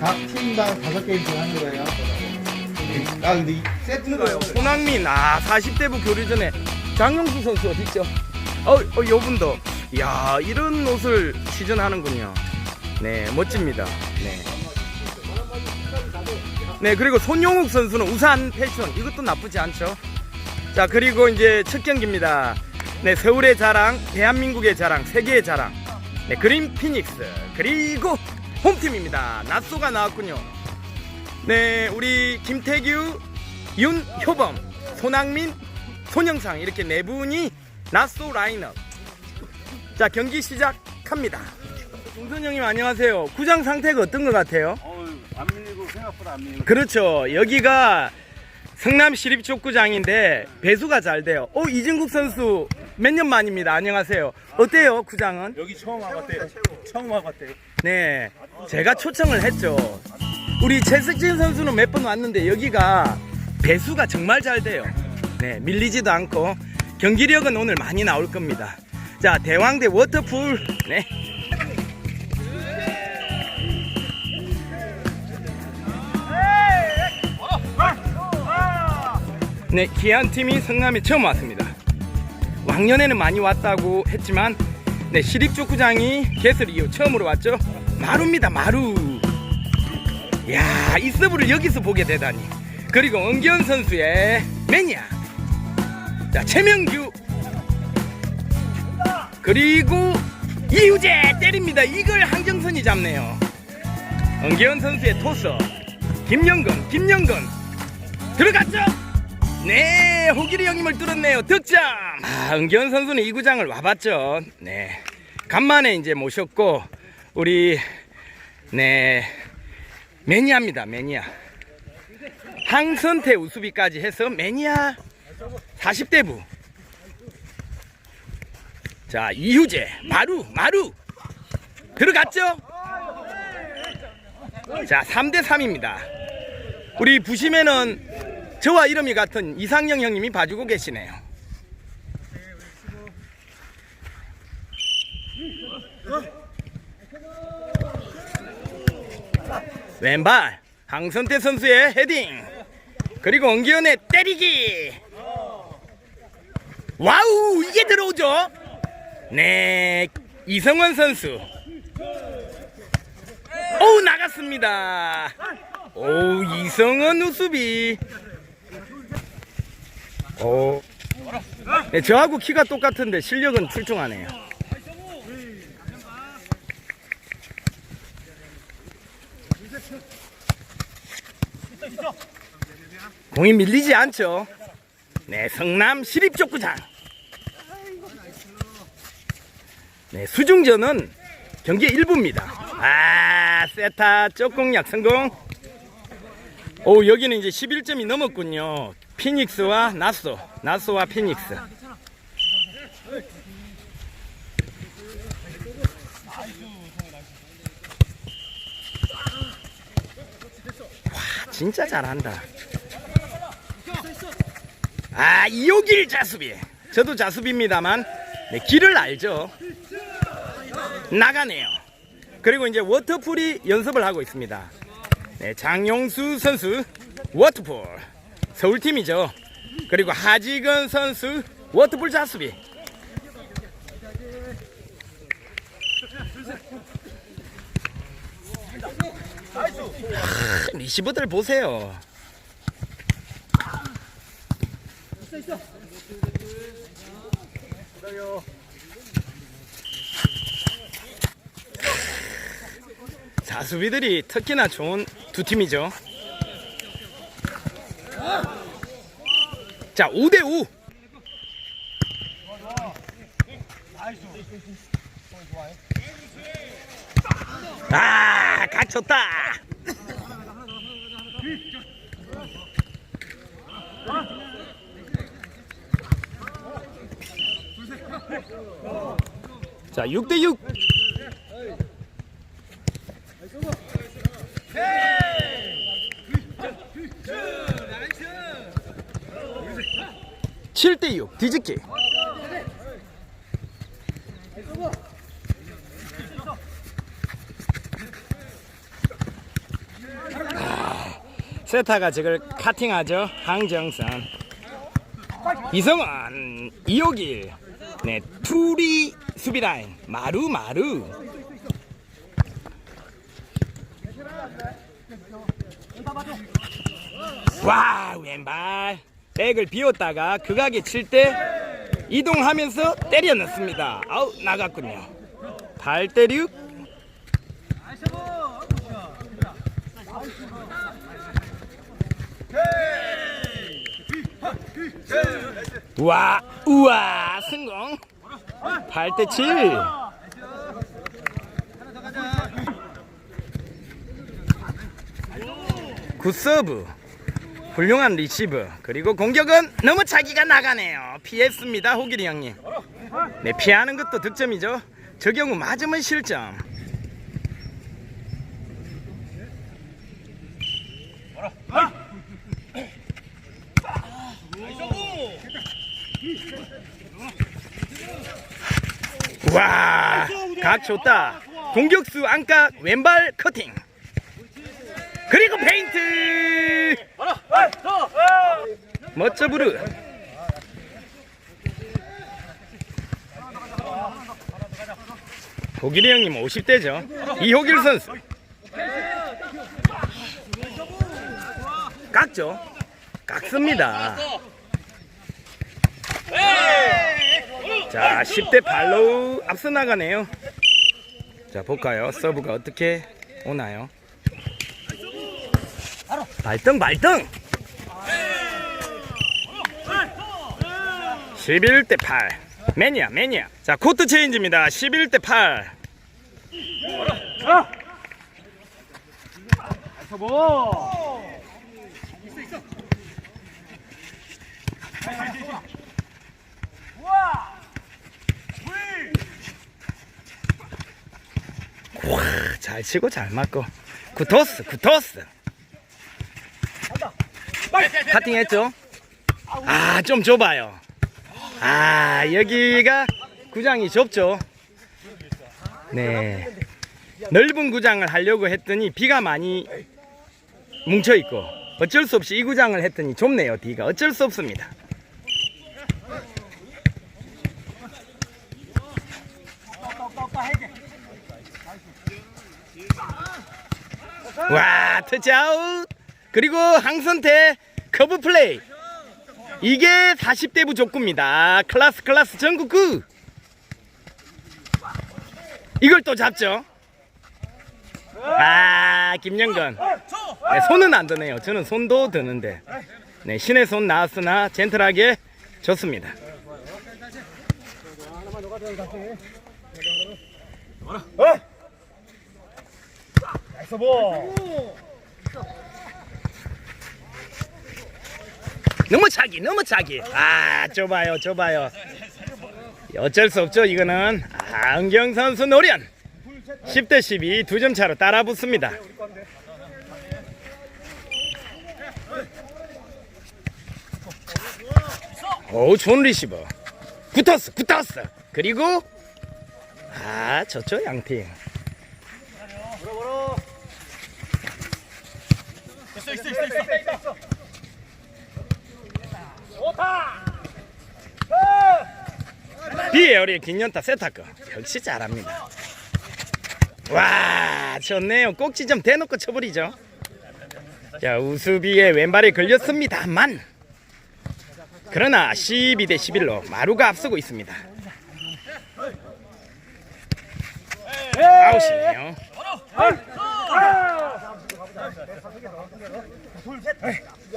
각 팀당 다섯 게임씩 하는 거예요. 아 근데 이 세트가요. 손흥민 아 40대부 교류 전에 장용수 선수 어디 있죠? 어, 어 요분도 야 이런 옷을 시전하는군요. 네 멋집니다. 네. 네 그리고 손용욱 선수는 우산 패션 이것도 나쁘지 않죠. 자 그리고 이제 첫 경기입니다. 네 서울의 자랑, 대한민국의 자랑, 세계의 자랑. 네 그린 피닉스 그리고 홈팀입니다. 낫소가 나왔군요. 네, 우리 김태규, 윤효범, 손흥민, 손영상 이렇게 네 분이 낫소 라인업. 자, 경기 시작합니다. 동선 형님 안녕하세요. 구장 상태가 어떤 것 같아요? 안 밀리고 생각보다 안 밀리고. 그렇죠. 여기가 성남 시립족구장인데 배수가 잘 돼요. 어, 이진국 선수 몇 년 만입니다. 안녕하세요. 어때요, 구장은? 여기 처음 와봤대요. 처음 와봤대요. 네, 제가 초청을 했죠. 우리 최석진 선수는 몇 번 왔는데 여기가 배수가 정말 잘 돼요. 네, 밀리지도 않고 경기력은 오늘 많이 나올 겁니다. 자, 대왕대 워터풀. 네. 네, 기한 팀이 성남에 처음 왔습니다. 왕년에는 많이 왔다고 했지만 네, 시립축구장이 개설 이후 처음으로 왔죠. 마루입니다, 마루. 야, 이 서브를 여기서 보게 되다니. 그리고 은기현 선수의 매니아. 자, 최명규. 그리고 이우재 때립니다. 이걸 한정선이 잡네요. 은기현 선수의 토스. 김영건, 김영건. 들어갔죠? 네, 호길이 형님을 뚫었네요. 득점! 아, 은기현 선수는 이 구장을 와봤죠. 네. 간만에 이제 모셨고, 우리, 네, 매니아입니다, 매니아. 항선태 우수비까지 해서 매니아 40대부. 자, 이hu재, 마루, 마루. 들어갔죠? 자, 3대3입니다. 우리 부심에는 저와 이름이 같은 이상영 형님이 봐주고 계시네요. 왼발 황선태 선수의 헤딩 그리고 은기현의 때리기. 와우 이게 들어오죠? 네 이성원 선수. 오 나갔습니다. 오 이성원 우수비 오 네, 저하고 키가 똑같은데 실력은 출중하네요 공이 밀리지 않죠. 네, 성남 시립족구장. 네, 수중전은 경기 1부입니다. 아, 세타 쪽공략 성공. 오, 여기는 이제 11점이 넘었군요. 피닉스와 나소, 나소와 피닉스. 와, 진짜 잘한다. 아 이호길 자수비. 저도 자수비입니다만 네, 길을 알죠. 나가네요. 그리고 이제 워터풀이 연습을 하고 있습니다. 네, 장용수 선수 워터풀 서울팀이죠. 그리고 하지근 선수 워터풀 자수비. 아, 리시버들 보세요. 자수비들이 특히나 좋은 두 팀이죠. 자, 5대 5. 아, 갇혔다. 자, 6대 6. 칠대 6 뒤집기 세타가 저걸 카팅하죠. 항정선. 이성원, 이호길, 네, 투리 수비라인, 마루, 마루. 와, 왼발. 백을 비웠다가 극하게 칠 때 이동하면서 때려 넣습니다. 아우, 나갔군요. 발 때륙. 우와, 우와, 성공. 8대 7. 굿서브. 훌륭한 리시브. 그리고 공격은 너무 차기가 나가네요. 피했습니다, 호길이 형님. 네, 피하는 것도 득점이죠. 저 경우 맞으면 실점. 와, 각 좋다. 공격수 안각 왼발 커팅. 그리고 페인트. 멋져 부르. 호길이 형님 50대죠. 이호길 선수. 깎죠. 깎습니다. 자, 10대 8로 앞서 나가네요. 자, 볼까요? 서브가 어떻게 오나요? 발등, 발등! 11대 8. 매니아, 매니아. 자, 코트 체인지입니다. 11대 8. 와, 잘 치고 잘 맞고. 굿토스, 굿토스. 카팅 했죠? 아, 좀 좁아요. 아, 여기가 구장이 좁죠? 네. 넓은 구장을 하려고 했더니 비가 많이 뭉쳐 있고 어쩔 수 없이 이 구장을 했더니 좁네요, 뒤가. 어쩔 수 없습니다. 와, 터치아웃. 그리고 항선태 커브 플레이. 이게 40대 부 족구입니다. 클라스 클라스 전국구. 이걸 또 잡죠. 아, 김영건. 네, 손은 안 드네요. 저는 손도 드는데. 네, 신의 손 나왔으나 젠틀하게 좋습니다. 너무 차기, 너무 차기. 아, 좁아요, 좁아요. 어쩔 수 없죠, 이거는. 아, 은경 선수 노련. 10대 12, 두 점 차로 따라 붙습니다. 오, 좋은 리시버. 붙었어, 붙었어. 그리고, 아, 저쪽 양팀. 비에어리 긴년타 세타커 역시 잘합니다. 와 좋네요. 꼭지 좀 대놓고 쳐버리죠. 자 우수비의 왼발에 걸렸습니다만 그러나 12대 11로 마루가 앞서고 있습니다. 아웃이네요.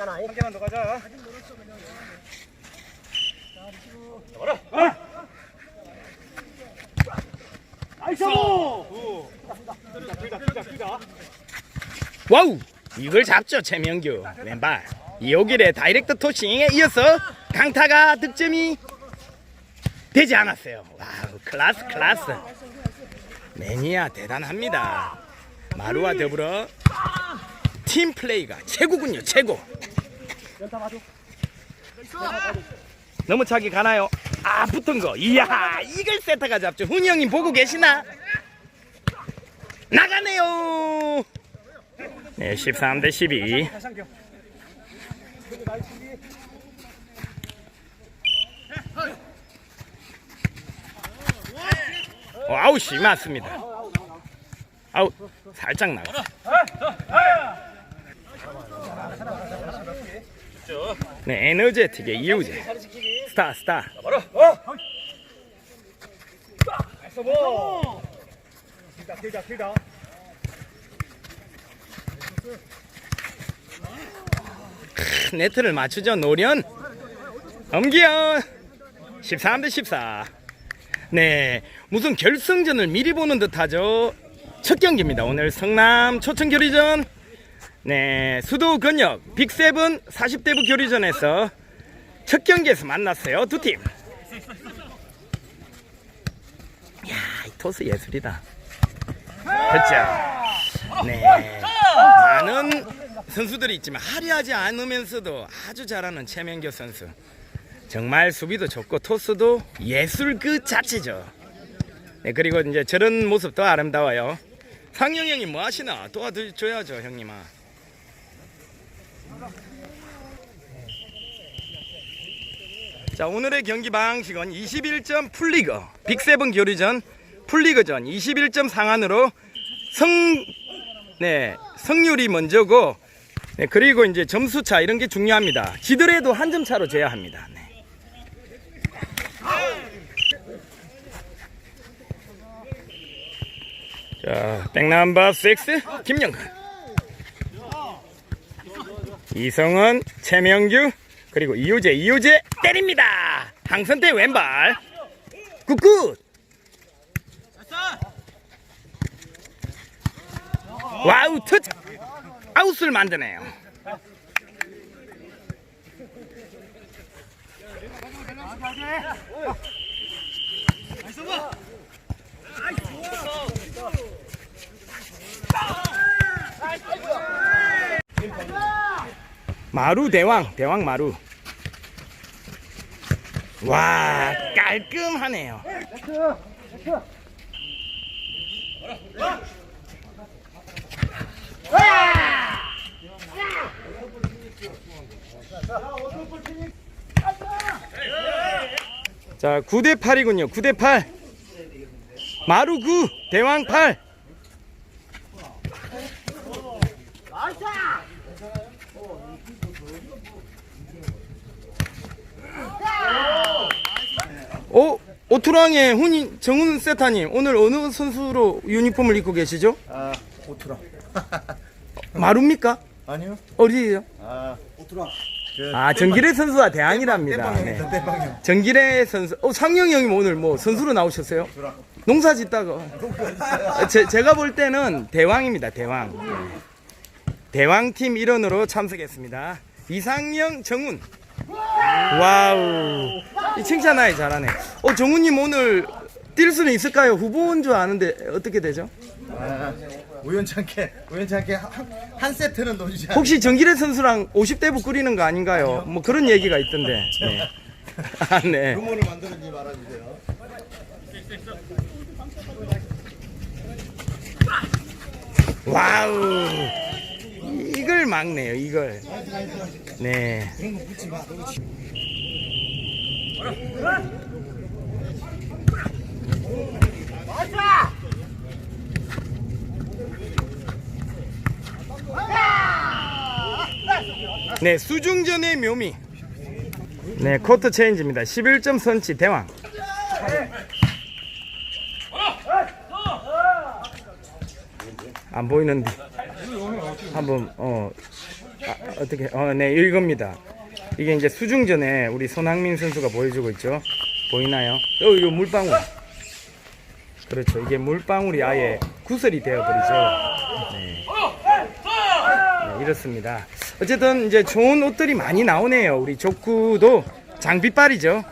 한 개만 더 가자. 나이스! 둘다 둘다 둘다 둘다. 와우! 이걸 잡죠 최명규. 왼발. 이호길의 다이렉트 토싱에 이어서 강타가 득점이 되지 않았어요. 와우 클라스 클라스. 매니아 대단합니다. 마루와 더불어 팀 플레이가 최고군요 최고 너무 차기 가나요? 아 붙은 거 이야 이걸 세타가 잡죠 훈이 형님 보고 계시나? 나가네요 네 13 대 12 어, 아웃이 맞습니다. 아웃 살짝 나가. 네 에너제틱의 이우재. 스타 스타. 길다 길다 길다. 네트를 맞추죠 노련. 엄기현. 13대 14 네 무슨 결승전을 미리 보는 듯하죠? 첫 경기입니다. 오늘 성남 초청 교리전 네 수도 근역 빅세븐 40대부 교리전에서 첫 경기에서 만났어요 두팀 이야 이 토스 예술이다 그렇죠 네 많은 선수들이 있지만 화려하지 않으면서도 아주 잘하는 최명교 선수. 정말 수비도 좋고 토스도 예술 그 자체죠. 네, 그리고 이제 저런 모습도 아름다워요. 상영 형님 뭐 하시나? 도와줘야죠, 형님아. 자, 오늘의 경기 방식은 21점 풀리그, 빅세븐 교리전 풀리그전 21점 상한으로 성 네, 성률이 먼저고 네, 그리고 이제 점수 차 이런 게 중요합니다. 지더라도 한 점 차로 져야 합니다. 네. 자, 백넘버 6 김영근 이성은 최명규 그리고 이효재 이효재 때립니다. 항선대 왼발 굿굿 와우 터치 아웃을 만드네요. 마루 대왕 대왕 마루 와 깔끔하네요. 자, 9대 8이군요. 9대 8. 마루 9, 대왕 8. 오, 오투랑의 훈이 정훈 세타님 오늘 어느 선수로 유니폼을 입고 계시죠? 아, 오투라. 마루입니까? 아니요. 어디예요? 아, 오투라. 아 정기래 선수와 대항이랍니다. 네. 정기래 선수, 어 상영 형님 오늘 뭐 선수로 나오셨어요? 농사 짓다가 제, 제가 볼 때는 대왕입니다. 대왕. 대왕 팀 일원으로 참석했습니다. 이상영, 정훈. 와우. 이 칭찬하기 잘하네. 어 정훈님 오늘 뛸 수는 있을까요? 후보인 줄 아는데 어떻게 되죠? 아, 우연찮게, 우연찮게 한, 한 세트는 놓치지 않 혹시 정기래 선수랑 50대부 끓이는 거 아닌가요? 뭐 그런 얘기가 있던데. 네. 아, 네. 루머를 만드는지 말아주세요. 와우. 이걸 막네요, 이걸. 네. 네, 수중전의 묘미. 네, 코트 체인지입니다. 11점 선치 대왕. 안 보이는데. 한번 어 아, 어떻게 어네 이겁니다. 이게 이제 수중전에 우리 손흥민 선수가 보여주고 있죠. 보이나요? 어 이거 물방울. 그렇죠. 이게 물방울이 아예 구설이 되어 버리죠. 네. 네, 이렇습니다. 어쨌든 이제 좋은 옷들이 많이 나오네요. 우리 족구도 장비빨이죠.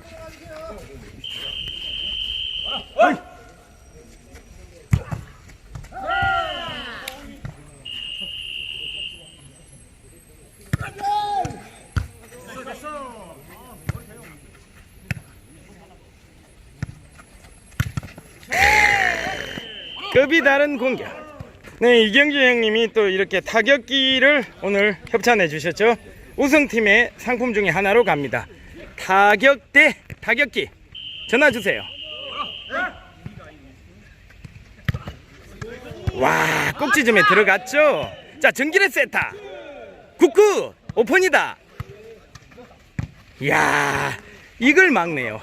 급이 다른 공격. 네, 이경주 형님이 또 이렇게 타격기를 오늘 협찬해 주셨죠. 우승팀의 상품 중에 하나로 갑니다. 타격대 타격기 전화 주세요. 와 꼭지점에 들어갔죠. 자 전기레 세타 굿굿 오픈이다. 이야 이걸 막네요.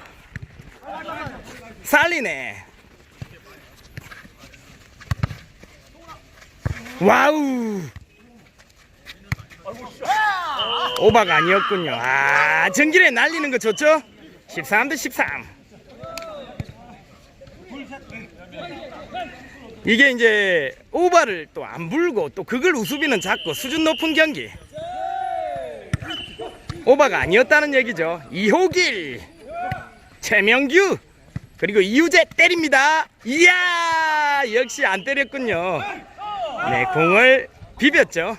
살리네. 와우. 오바가 아니었군요. 아, 전기에 날리는 거 좋죠? 13 대 13. 이게 이제 오바를 또 안 불고 또 그걸 우수비는 잡고 수준 높은 경기. 오바가 아니었다는 얘기죠. 이호길, 최명규, 그리고 이우재 때립니다. 이야, 역시 안 때렸군요. 네, 공을 비볐죠.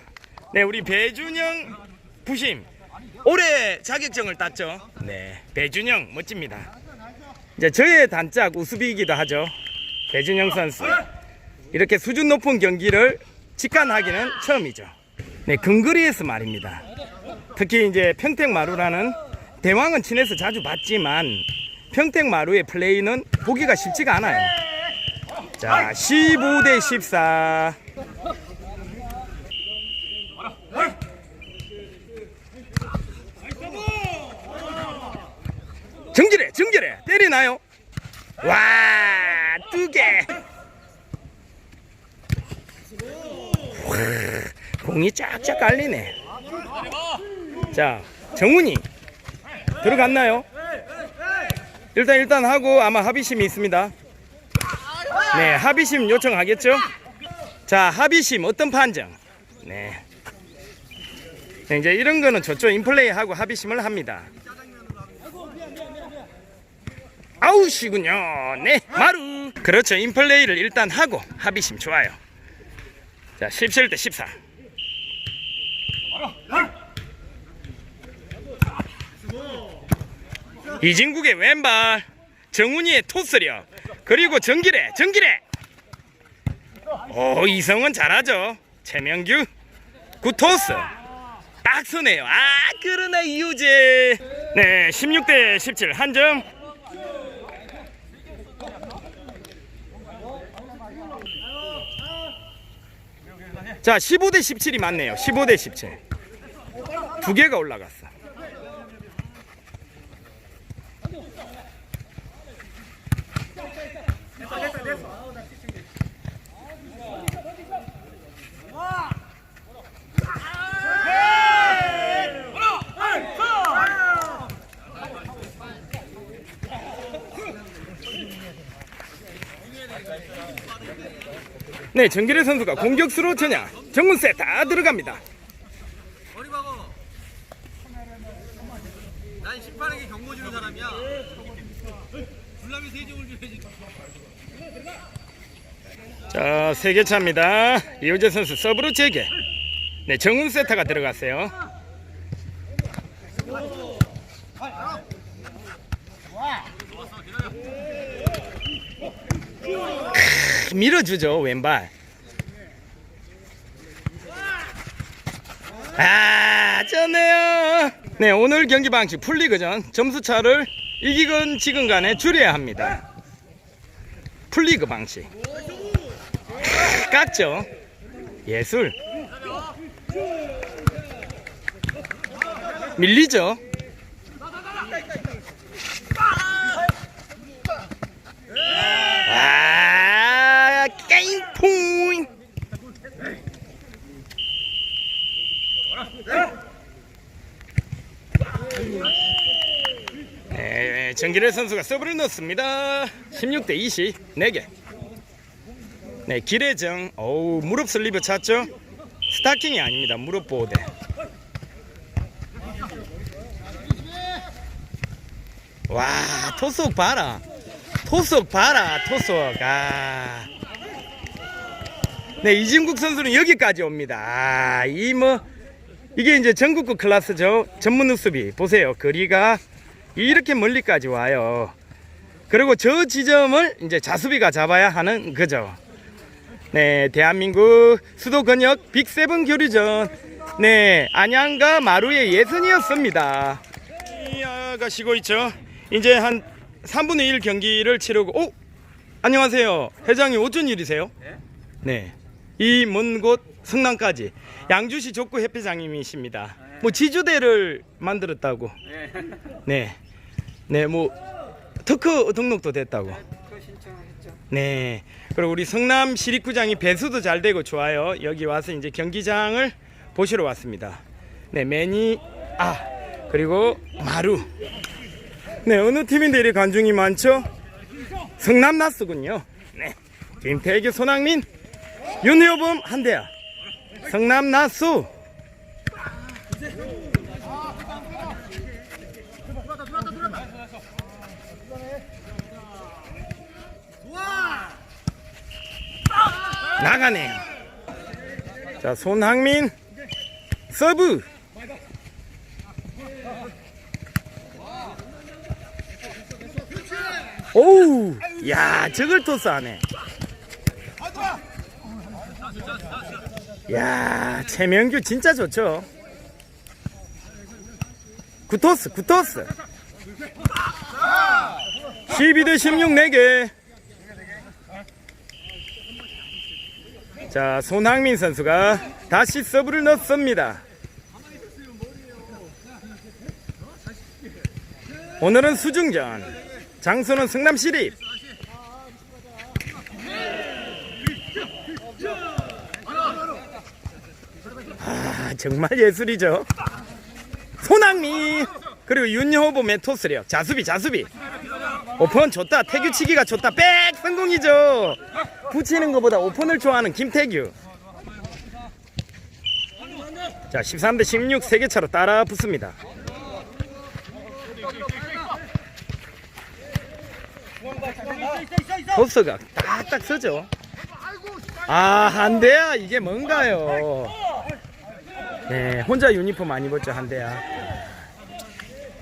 네, 우리 배준영 부심 올해 자격증을 땄죠. 네, 배준영 멋집니다. 이제 저의 단짝 우수비이기도 하죠. 배준영 선수 이렇게 수준 높은 경기를 직관하기는 처음이죠. 네, 근거리에서 말입니다. 특히 이제 평택마루라는 대왕은 친해서 자주 봤지만 평택마루의 플레이는 보기가 쉽지가 않아요. 자, 15대 14. 정질해, 정질해. 때리나요? 와, 두 개. 와, 공이 쫙쫙 깔리네. 자, 정훈이 들어갔나요? 일단 일단 하고 아마 합의심이 있습니다. 네, 합의심 요청하겠죠? 자, 합의심 어떤 판정? 네. 네, 이제 이런 거는 저쪽 인플레이하고 합의심을 합니다. 아웃이군요. 네, 마루. 그렇죠. 인플레이를 일단 하고 합의심 좋아요. 자, 17대 14. 이진국의 왼발, 정훈이의 토스력, 그리고 정길의 정길의. 오 이성은 잘하죠. 최명규, 굿토스. 딱 서네요. 아 그러나 이우재. 네, 16대 17 한점. 자, 15대 17이 맞네요. 15대 17. 두 개가 올라갔어. 네, 정길의 선수가 공격수로 전향. 정문세 다 들어갑니다. 머리 박어. 난 심판에게 경고 주는 사람이야. 불남이 세종을 줘야지. 자, 세 개 차입니다. 이호재 선수 서브로 재개. 네, 정훈 세타가 들어갔어요. 크, 밀어주죠 왼발. 아, 좋네요. 네, 오늘 경기 방식 풀리그전 점수 차를 이기건 지건 간에 줄여야 합니다. 풀리그 방식. 깎죠. 예술. 밀리죠. 아, 게임 포인트. 네, 정기래 선수가 서브를 넣습니다. 16대 20, 4개. 네, 기래정. 어우, 무릎 슬리브 찼죠? 스타킹이 아닙니다. 무릎 보호대. 와, 토속 봐라. 토속 봐라, 토속. 아. 네, 이진국 선수는 여기까지 옵니다. 아, 이 뭐, 이게 이제 전국급 클래스죠. 전문 우수비. 보세요. 거리가 이렇게 멀리까지 와요. 그리고 저 지점을 이제 자수비가 잡아야 하는 거죠. 네, 대한민국 수도 권역 빅세븐 교류전 네, 안양과 마루의 예선이었습니다. 가시고 있죠. 이제 한 3분의 1 경기를 치르고, 오! 안녕하세요. 회장님, 어쩐 일이세요? 네. 이 먼 곳 성남까지 양주시 족구 협회장님이십니다. 뭐 지주대를 만들었다고. 네. 네, 뭐 특허 등록도 됐다고. 네. 그리고 우리 성남 시립구장이 배수도 잘 되고 좋아요. 여기 와서 이제 경기장을 보시러 왔습니다. 네, 매니 아 그리고 마루. 네, 어느 팀인데 이리 관중이 많죠? 성남 나스군요. 네. 김태규, 손흥민, 윤효범, 한대야. 성남 나스. 나가네요. 자, 손흥민 서브. 오우, 야, 저걸 토스 하네. 야, 최명규 진짜 좋죠. 구토스, 구토스. 12 대 16 4개. 자, 손흥민 선수가 다시 서브를 넣습니다. 오늘은 수중전. 장소는 성남시립. 아, 정말 예술이죠. 손흥민 그리고 윤여호범의 토스력 자수비 자수비 오픈 좋다 태규치기가 좋다 백 성공이죠 붙이는 것보다 오픈을 좋아하는 김태규 자 13대 16 세개 차로 따라 붙습니다 토스가 딱딱 서죠 아 한대야 이게 뭔가요 네 혼자 유니폼 안 입었죠 한대야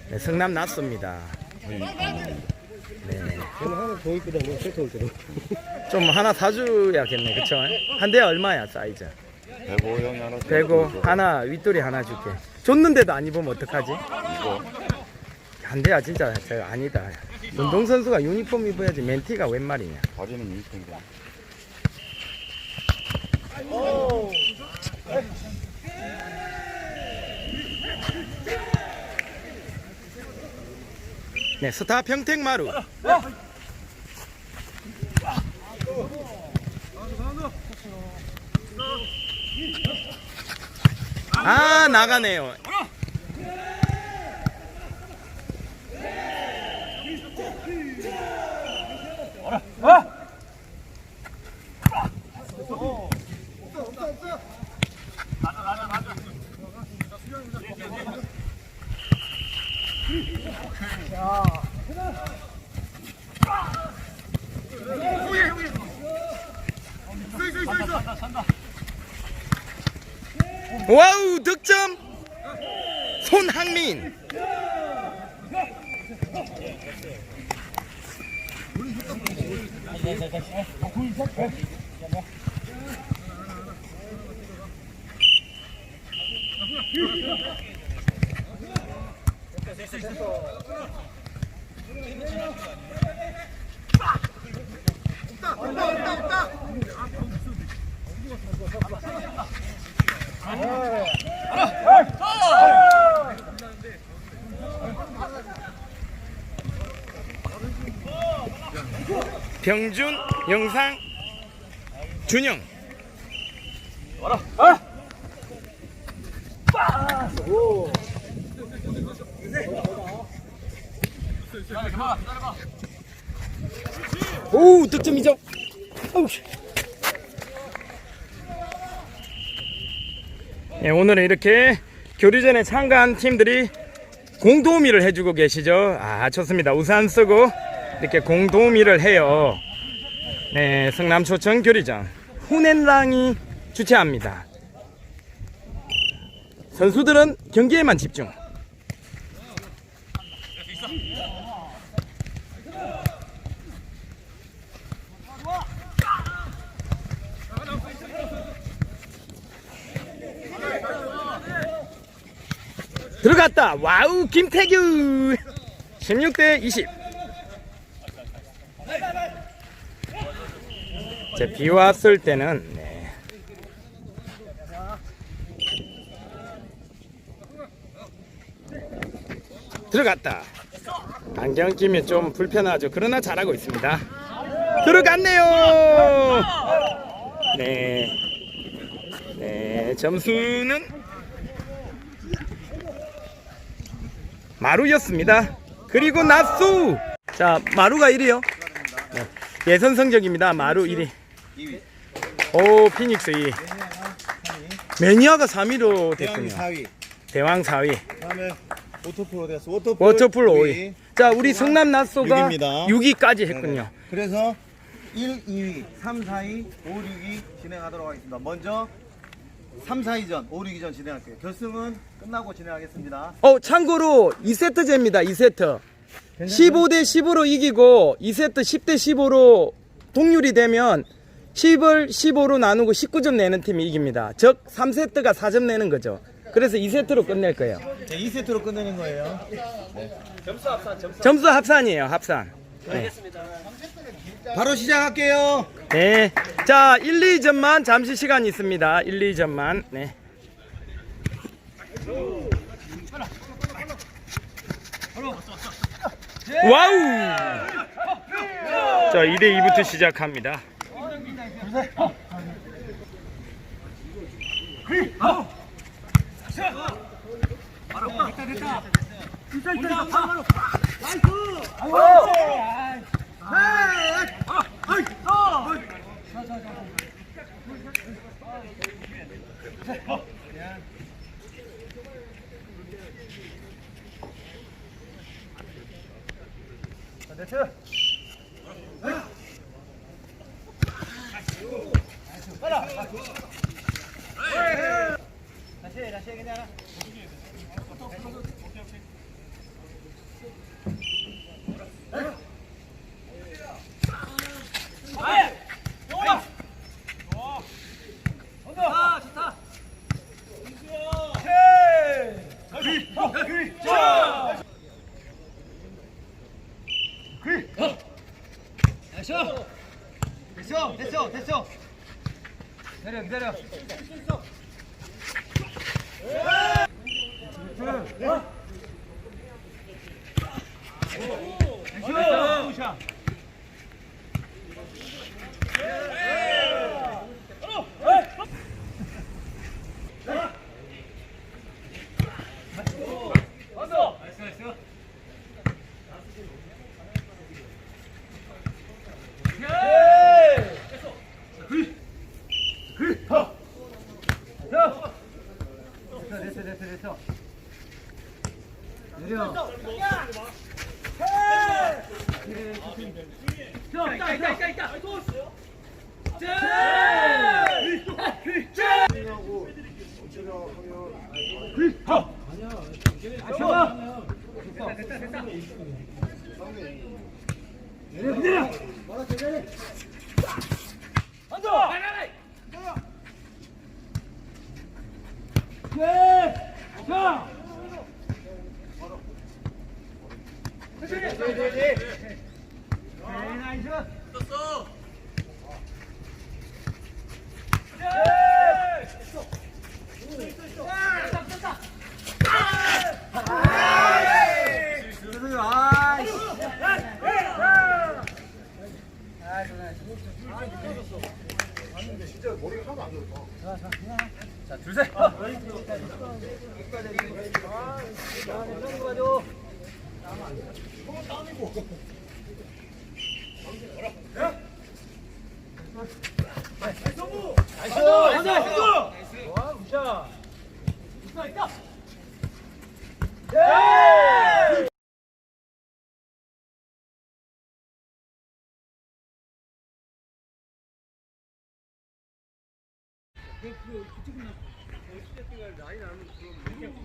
네, 성남 났습니다 네. 하나 더 이쁘다, 뭐, 세트 올 때도. 좀 하나 사줘야겠네 그쵸? 한 대 얼마야 사이즈? 배고 형이 하나 배고 하나 윗돌이 하나 줄게. 줬는데도 안 입으면 어떡하지? 이거. 한 대야 진짜. 저 아니다. 운동선수가 유니폼 입어야지 멘티가 웬 말이냐. 바지는 유니폼이야. 네 스타 평택마루 아 나가네요 와우 득점! 손흥민 병준 영상 준영 오 득점이죠 어우. 예, 오늘은 이렇게 교류전에 참가한 팀들이 공도미를 해주고 계시죠. 아, 좋습니다. 우산 쓰고 이렇게 공도미를 해요. 네, 성남초청 교류전. 후넨랑이 주최합니다. 선수들은 경기에만 집중. 들어갔다. 와우, 김태규. 16대 20. 자, 비 왔을 때는 네. 들어갔다. 안경 끼면 좀 불편하죠. 그러나 잘하고 있습니다. 들어갔네요. 네. 네, 점수는 마루였습니다. 그리고 나수. 자, 마루가 1위요. 네. 예선 성적입니다. 마루 1위. 2위. 오, 피닉스 2위. 매니아가 3위로 대왕이 됐군요. 4위. 대왕 4위. 다음에 오토풀 됐어. 워터풀 5위. 자, 우리 성남 나소가 육입니다. 6위까지 했군요. 그래서 1, 2위, 3, 4위, 5, 6위 진행하도록 하겠습니다. 먼저 3, 4위전, 5, 6위전 진행할게요. 결승은 끝나고 진행하겠습니다. 어, 참고로 2세트제입니다. 2세트. 15대 10으로 이기고 2세트 10대 15로 동률이 되면 10을 15로 나누고 19점 내는 팀이 이깁니다. 즉 3세트가 4점 내는 거죠. 그래서 2세트로 끝낼 거예요. 자, 2세트로 끝내는 거예요. 점수 합산이에요. 합산. 네. 바로 시작할게요. 네. 자, 1, 2점만 잠시 시간이 있습니다. 1, 2점만. 네. 와우! 자, 2대 2부터 시작합니다. 끝까지 끝까지. 그건 이쪽이나 멋있게 뛰어갈 라인 그쪽은 나, 어찌됐든 라인